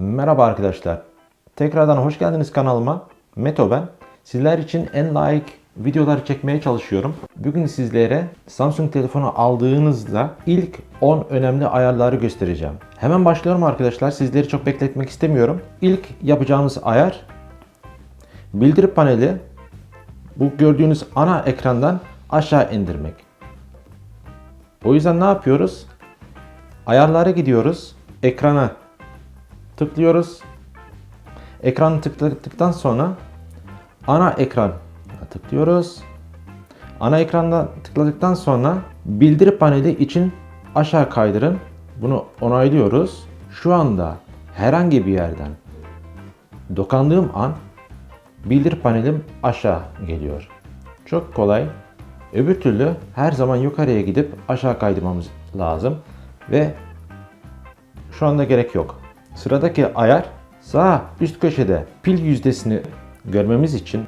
Merhaba arkadaşlar. Tekrardan hoş geldiniz kanalıma. Meto ben. Sizler için en layık videolar çekmeye çalışıyorum. Bugün sizlere Samsung telefonu aldığınızda ilk 10 önemli ayarları göstereceğim. Hemen başlıyorum arkadaşlar. Sizleri çok bekletmek istemiyorum. İlk yapacağımız ayar bildirim paneli bu gördüğünüz ana ekrandan aşağı indirmek. O yüzden ne yapıyoruz? Ayarlara gidiyoruz. Ekrana tıklıyoruz. Ekranı tıkladıktan sonra ana ekran tıklıyoruz. Ana ekranda tıkladıktan sonra bildirim paneli için aşağı kaydırın. Bunu onaylıyoruz. Şu anda herhangi bir yerden dokandığım an bildirim panelim aşağı geliyor. Çok kolay. Öbür türlü her zaman yukarıya gidip aşağı kaydırmamız lazım ve şu anda gerek yok. Sıradaki ayar sağ üst köşede pil yüzdesini görmemiz için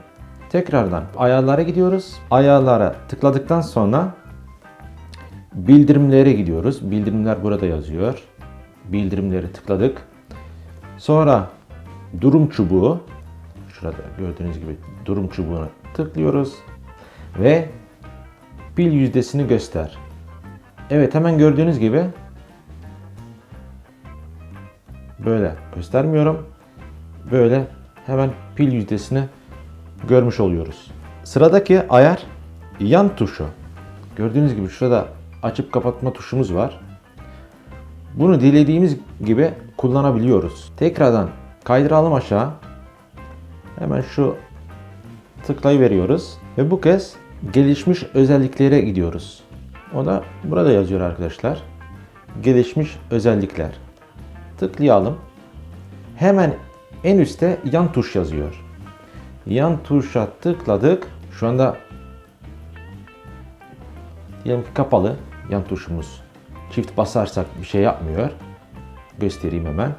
tekrardan ayarlara gidiyoruz. Ayarlara tıkladıktan sonra bildirimlere gidiyoruz. Bildirimler burada yazıyor. Bildirimleri tıkladık. Sonra durum çubuğu şurada gördüğünüz gibi durum çubuğuna tıklıyoruz ve pil yüzdesini göster. Evet hemen gördüğünüz gibi böyle göstermiyorum. Böyle hemen pil yüzdesini görmüş oluyoruz. Sıradaki ayar yan tuşu. Gördüğünüz gibi şurada açıp kapatma tuşumuz var. Bunu dilediğimiz gibi kullanabiliyoruz. Tekrardan kaydıralım aşağı. Hemen şu tıklayı veriyoruz ve bu kez gelişmiş özelliklere gidiyoruz. O da burada yazıyor arkadaşlar. Gelişmiş özellikler. Tıklayalım. Hemen en üstte yan tuş yazıyor. Yan tuşa tıkladık. Şu anda diyelim ki kapalı yan tuşumuz. Çift basarsak bir şey yapmıyor. Göstereyim hemen.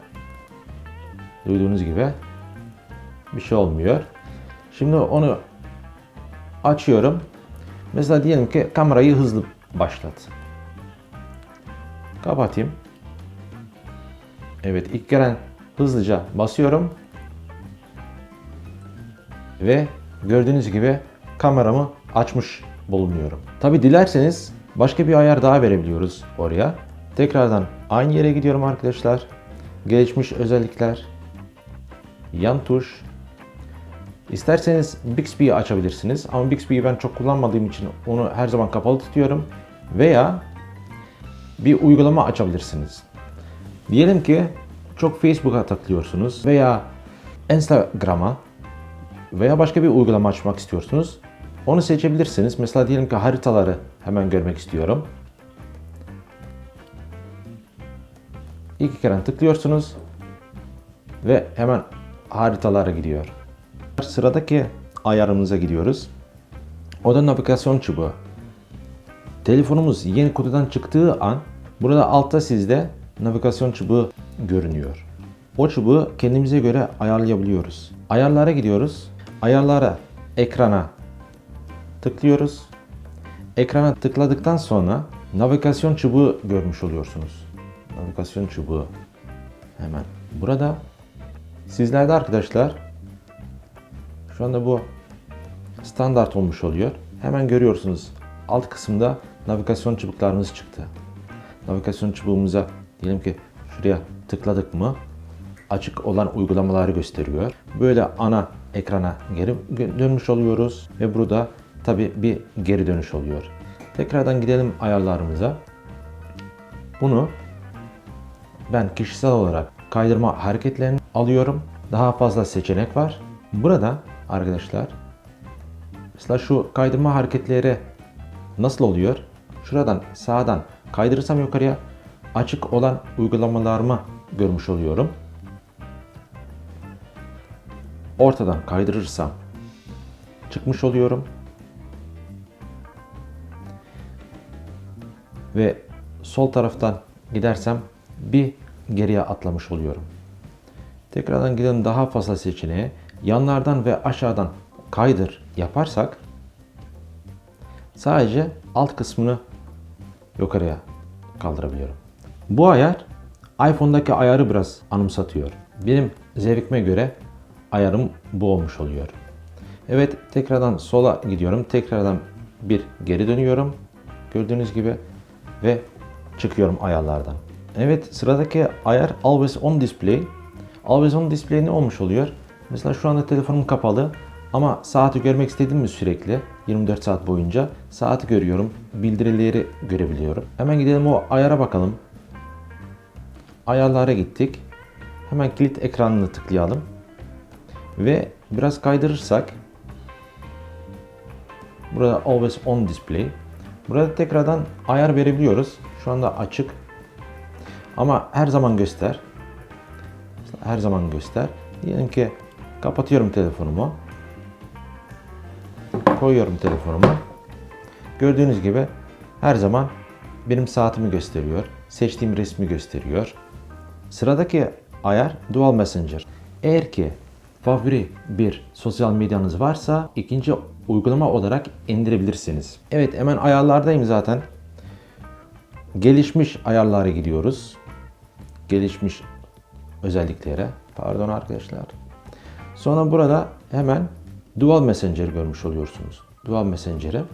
Duyduğunuz gibi bir şey olmuyor. Şimdi onu açıyorum. Mesela diyelim ki kamerayı hızlı başlat. Kapatayım. Evet ilk gelen hızlıca basıyorum. Ve gördüğünüz gibi kameramı açmış bulunuyorum. Tabi dilerseniz başka bir ayar daha verebiliyoruz oraya. Tekrardan aynı yere gidiyorum arkadaşlar. Gelişmiş özellikler. Yan tuş. İsterseniz Bixby'yi açabilirsiniz ama Bixby'yi ben çok kullanmadığım için onu her zaman kapalı tutuyorum. Veya bir uygulama açabilirsiniz. Diyelim ki çok Facebook'a takılıyorsunuz veya Instagram'a veya başka bir uygulama açmak istiyorsunuz. Onu seçebilirsiniz. Mesela diyelim ki haritaları hemen görmek istiyorum. İlk ekran tıklıyorsunuz ve hemen haritalara gidiyor. Sıradaki ayarımıza gidiyoruz. O da navigasyon çubuğu. Telefonumuz yeni kutudan çıktığı an burada altta sizde navigasyon çubuğu görünüyor. O çubuğu kendimize göre ayarlayabiliyoruz. Ayarlara gidiyoruz. Ayarlara, ekrana tıklıyoruz. Ekrana tıkladıktan sonra navigasyon çubuğu görmüş oluyorsunuz. Navigasyon çubuğu hemen burada. Sizlerde arkadaşlar şu anda bu standart olmuş oluyor. Hemen görüyorsunuz alt kısımda navigasyon çubuklarımız çıktı. Navigasyon çubuğumuza diyelim ki şuraya tıkladık mı açık olan uygulamaları gösteriyor. Böyle ana ekrana geri dönmüş oluyoruz ve burada tabi bir geri dönüş oluyor. Tekrardan gidelim ayarlarımıza. Bunu ben kişisel olarak kaydırma hareketlerini alıyorum. Daha fazla seçenek var. Burada arkadaşlar mesela şu kaydırma hareketleri nasıl oluyor? Şuradan sağdan kaydırırsam yukarıya açık olan uygulamalarımı görmüş oluyorum. Ortadan kaydırırsam çıkmış oluyorum. Ve sol taraftan gidersem bir geriye atlamış oluyorum. Tekrardan gidelim daha fazla seçeneğe. Yanlardan ve aşağıdan kaydır yaparsak sadece alt kısmını yukarıya kaldırabiliyorum. Bu ayar iPhone'daki ayarı biraz anımsatıyor. Benim zevkime göre ayarım bu olmuş oluyor. Evet tekrardan sola gidiyorum. Tekrardan bir geri dönüyorum. Gördüğünüz gibi ve çıkıyorum ayarlardan. Evet sıradaki ayar Always On Display. Always On Display ne olmuş oluyor? Mesela şu anda telefonum kapalı ama saati görmek istedim mi sürekli 24 saat boyunca saati görüyorum. Bildirileri görebiliyorum. Hemen gidelim o ayara bakalım. Ayarlara gittik. Hemen kilit ekranını tıklayalım. Ve biraz kaydırırsak burada Always On Display. Burada tekrardan ayar verebiliyoruz. Şu anda açık. Ama her zaman göster. Her zaman göster. Diyelim ki kapatıyorum telefonumu. Koyuyorum telefonumu. Gördüğünüz gibi her zaman benim saatimi gösteriyor. Seçtiğim resmi gösteriyor. Sıradaki ayar Dual Messenger. Eğer ki favori bir sosyal medyanız varsa ikinci uygulama olarak indirebilirsiniz. Evet hemen ayarlardayım zaten. Gelişmiş ayarlara gidiyoruz. Gelişmiş özelliklere. Pardon arkadaşlar. Sonra burada hemen Dual Messenger görmüş oluyorsunuz. Dual Messenger'ı.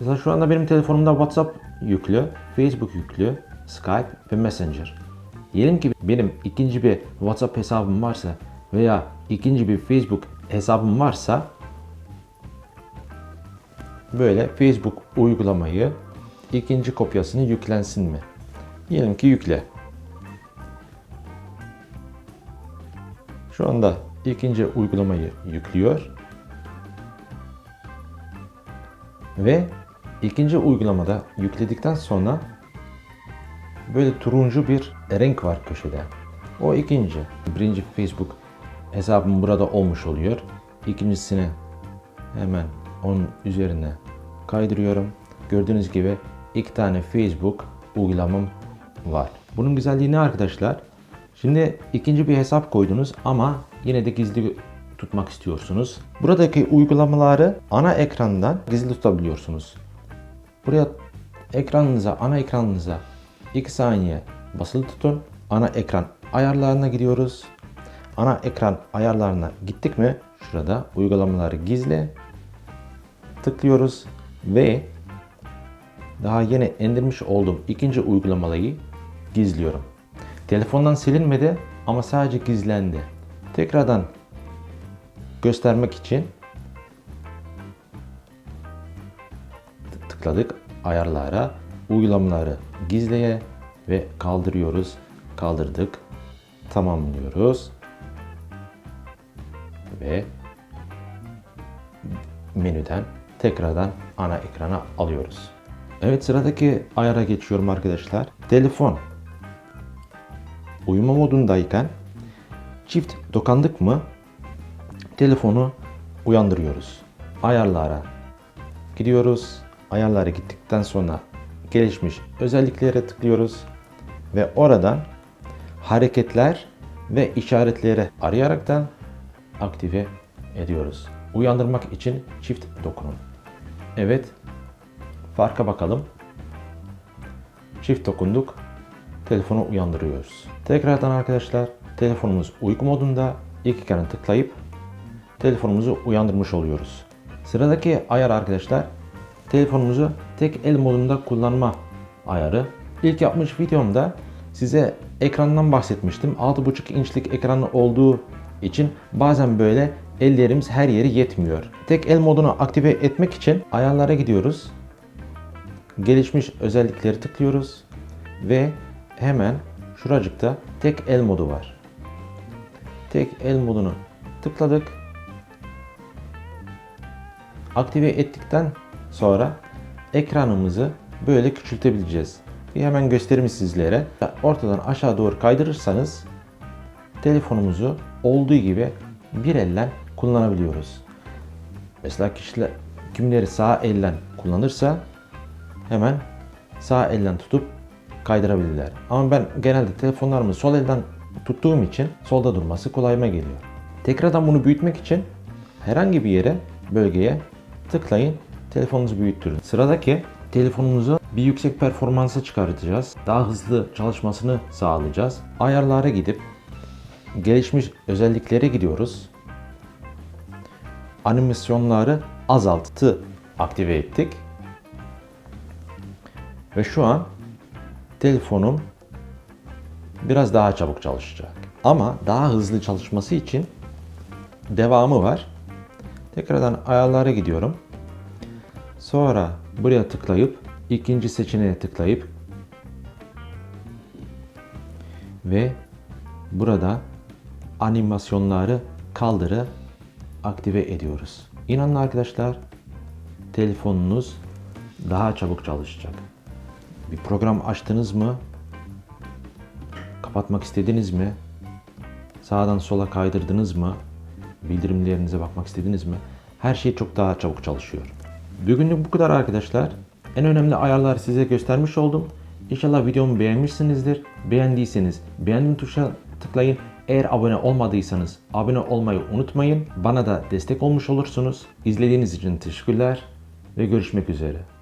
Mesela şu anda benim telefonumda WhatsApp yüklü, Facebook yüklü, Skype ve Messenger. Diyelim ki benim ikinci bir WhatsApp hesabım varsa veya ikinci bir Facebook hesabım varsa böyle Facebook uygulamayı ikinci kopyasını yüklensin mi? Diyelim ki yükle. Şu anda ikinci uygulamayı yüklüyor. Ve ikinci uygulamada yükledikten sonra böyle turuncu bir renk var köşede. O ikinci. Birinci Facebook hesabım burada olmuş oluyor. İkincisini hemen onun üzerine kaydırıyorum. Gördüğünüz gibi iki tane Facebook uygulamam var. Bunun güzelliği ne arkadaşlar? Şimdi ikinci bir hesap koydunuz ama yine de gizli tutmak istiyorsunuz. Buradaki uygulamaları ana ekrandan gizli tutabiliyorsunuz. Buraya ekranınıza, ana ekranınıza 2 saniye basılı tutun. Ana ekran ayarlarına gidiyoruz. Ana ekran ayarlarına gittik mi şurada uygulamaları gizle tıklıyoruz ve daha yeni indirmiş olduğum ikinci uygulamayı gizliyorum. Telefondan silinmedi ama sadece gizlendi. Tekrardan göstermek için tıkladık ayarlara, uygulamaları gizleye ve kaldırıyoruz. Kaldırdık. Tamamlıyoruz. Ve menüden tekrardan ana ekrana alıyoruz. Evet sıradaki ayara geçiyorum arkadaşlar. Telefon uyuma modundayken çift dokandık mı telefonu uyandırıyoruz. Ayarlara gidiyoruz. Ayarlara gittikten sonra gelişmiş özelliklere tıklıyoruz ve oradan hareketler ve işaretleri arayaraktan aktive ediyoruz. Uyandırmak için çift dokunun. Evet. Farka bakalım. Çift dokunduk. Telefonu uyandırıyoruz. Tekrardan arkadaşlar telefonumuz uyku modunda iki kere tıklayıp telefonumuzu uyandırmış oluyoruz. Sıradaki ayar arkadaşlar telefonumuzu tek el modunda kullanma ayarı. İlk yapmış videomda size ekrandan bahsetmiştim. 6.5 inçlik ekranı olduğu için bazen böyle ellerimiz her yeri yetmiyor. Tek el modunu aktive etmek için ayarlara gidiyoruz. Gelişmiş özellikleri tıklıyoruz ve hemen şuracıkta tek el modu var. Tek el modunu tıkladık. Aktive ettikten sonra ekranımızı böyle küçültebileceğiz. Bir hemen göstereyim sizlere. Ortadan aşağı doğru kaydırırsanız telefonumuzu olduğu gibi bir elden kullanabiliyoruz. Mesela kişiler kimleri sağ elden kullanırsa hemen sağ elden tutup kaydırabilirler. Ama ben genelde telefonlarımı sol elden tuttuğum için solda durması kolayıma geliyor. Tekrardan bunu büyütmek için herhangi bir yere, bölgeye tıklayın, telefonunuzu büyüttürün. Sıradaki telefonumuzu bir yüksek performansa çıkartacağız. Daha hızlı çalışmasını sağlayacağız. Ayarlara gidip gelişmiş özelliklere gidiyoruz. Animasyonları azalttı, aktive ettik. Ve şu an telefonum biraz daha çabuk çalışacak. Ama daha hızlı çalışması için devamı var. Tekrardan ayarlara gidiyorum. Sonra buraya tıklayıp ikinci seçeneğe tıklayıp ve burada animasyonları kaldırı aktive ediyoruz. İnanın arkadaşlar telefonunuz daha çabuk çalışacak. Bir program açtınız mı? Kapatmak istediniz mi? Sağdan sola kaydırdınız mı? Bildirimlerinize bakmak istediniz mi? Her şey çok daha çabuk çalışıyor. Bugünlük bu kadar arkadaşlar. En önemli ayarları size göstermiş oldum. İnşallah videomu beğenmişsinizdir. Beğendiyseniz beğendim tuşuna tıklayın. Eğer abone olmadıysanız abone olmayı unutmayın. Bana da destek olmuş olursunuz. İzlediğiniz için teşekkürler ve görüşmek üzere.